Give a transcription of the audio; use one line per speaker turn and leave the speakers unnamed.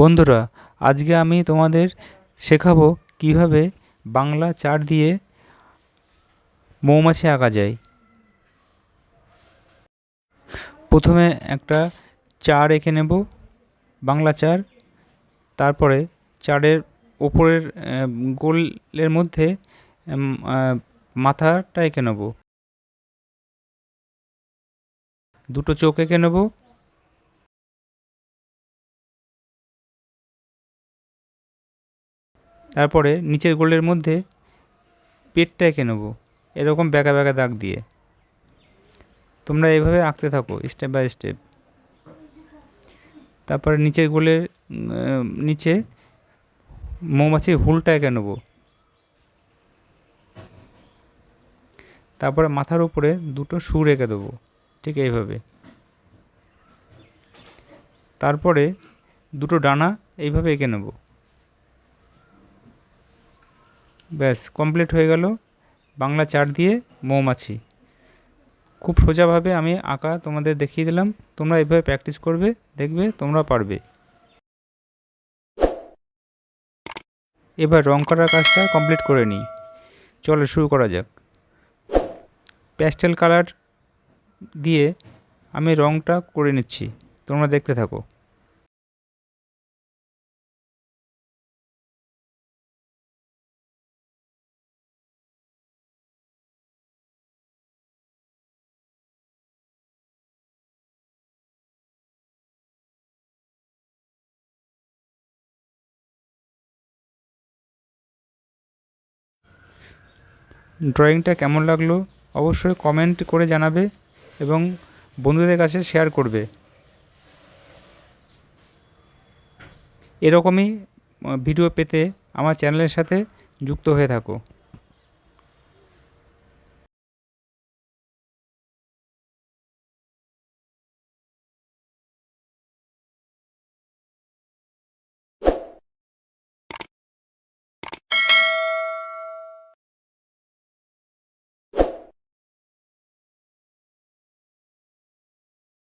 বন্ধুরা, আজকে আমি তোমাদের শেখাবো কীভাবে বাংলা চার দিয়ে মৌমাছি আঁকা যায়। প্রথমে একটা চার এঁকে নেব, বাংলা চার। তারপরে চারের ওপরের গোলের মধ্যে মাথাটা এঁকে নেব। দুটো চোখ এঁকে নেব তারপরে নিচের গোলের মধ্যে পেটটা এঁকে নেব। এরকম ব্যাকা ব্যাকা দাগ দিয়ে। তোমরা এইভাবে আঁকতে থাকো স্টেপ বাই স্টেপ তারপরে নিচের গোলের নিচে মৌমাছির হুলটা এঁকে নেব। তারপরে মাথার উপরে দুটো সুর এঁকে দেবো, ঠিক এইভাবে। তারপরে দুটো ডানা এইভাবে এঁকে নেব। ব্যাস কমপ্লিট হয়ে গেল। বাংলা চার দিয়ে মৌমাছি। খুব সোজাভাবে আমি আঁকা তোমাদের দেখিয়ে দিলাম। তোমরা এইভাবে প্র্যাকটিস করবে, দেখবে তোমরা পারবে। এবার রং করার কাজটা কমপ্লিট করে নিই। চলো শুরু করা যাক। প্যাস্টেল কালার দিয়ে আমি রংটা করে নিচ্ছি। তোমরা দেখতে থাকো। ড্রয়িংটা কেমন লাগল অবশ্যই কমেন্ট করে জানাবে এবং বন্ধুদের কাছে শেয়ার করবে। এরকমই ভিডিও পেতে আমার চ্যানেলের সাথে যুক্ত হয়ে থাকো।